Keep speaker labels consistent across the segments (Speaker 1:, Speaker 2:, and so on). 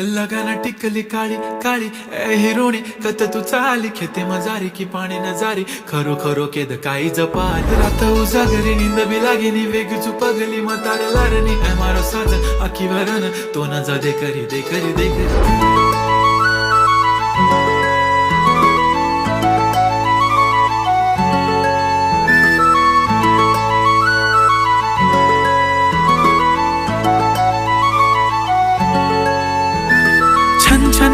Speaker 1: लगाना टिकली काळी काळी हिरोणी कत तू चाली? खेते मजारी की पाणी नजारी? खरो खरो केद काही जपात रात उजागरी निंद बी लागेनी वेग पगली मतार लारणी. मारो साज आखी वरण तो न जा दे करी दे करी दे करी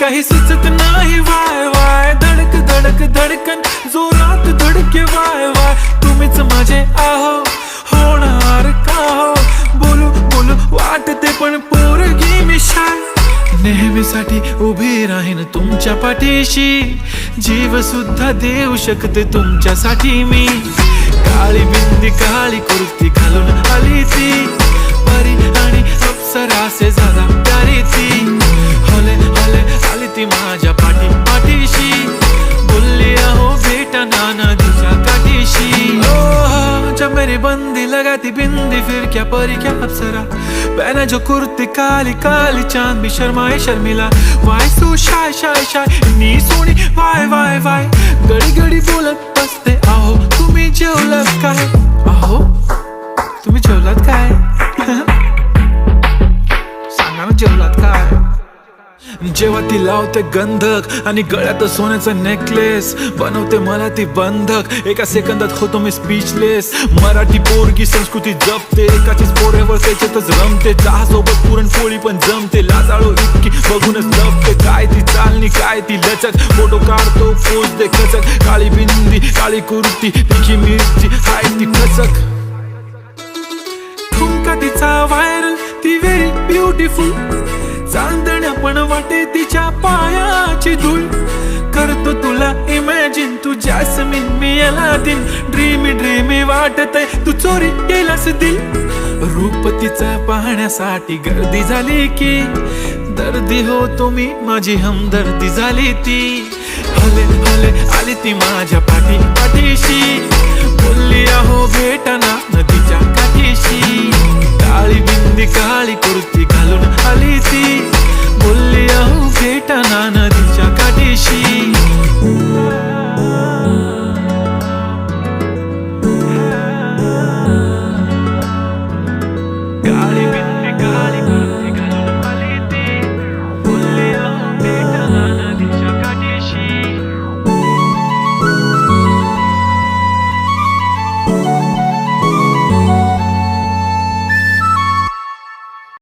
Speaker 1: काही सुचत नाही. वाय वाय धडक धडक धडकन. जोरात धडके वाय वाय. तुम्हीच माझे आहो होणार का हो? बोलू बोलू वाटते पण पोरगी मी शाय. नेहमीसाठी उभी राहीन तुमच्या पाठीशी. जीव सुद्धा देऊ शकते तुमच्यासाठी मी. काळी बिंदी काळी कुर्ती घालून आली ती. परी आणि अप्सरा असे झाला प्यारी ती. ती माझ्या पाठी पाठीशी. बोलली अहो भेटा नाना दिशा काठीशी जब मेरी बंदी लगाती बिंदी फिर क्या परी क्या अप्सरा पहना जो कुर्ती काली काली चांद भी शर्माए Sharmila. Why so shy shy shy नी सोनी वाय वाय वाय. जेव्हा ती लावते गंधक आणि गळ्यात सोन्याचा नेकलेस बनवते मला ती बंधक. एका सेकंदात होतो मी स्पीचलेस मराठी पोरगी संस्कृती जपते. एकाचीच पोरेवर त्याच्यातच रमते. चहा सोबत पुरणपोळी पण जमते. लाजाळू इतकी बघूनच लपते. काय ती चालणी काय ती लचक. फोटो काढतो फोज दे खचक. काळी बिंदी काळी कुर्ती तिखी मिरची. हाय ती खचक. ठुमका तिचा व्हायरल ती व्हेरी ब्युटिफुल चांद पण वाटे तिच्या पायाची धूळ करतो तुला इमॅजिन तू जॅस्मिन मी याला दिन ड्रीमी ड्रीमी वाटत तू चोरी केलास दिल. रूप तिचा पाहण्यासाठी गर्दी झाली की दर्दी हो तुम्ही माझी हमदर्दी झाली ती. हले हले आली ती माझ्या पाठी पाठीशी बोलली अहो भेटा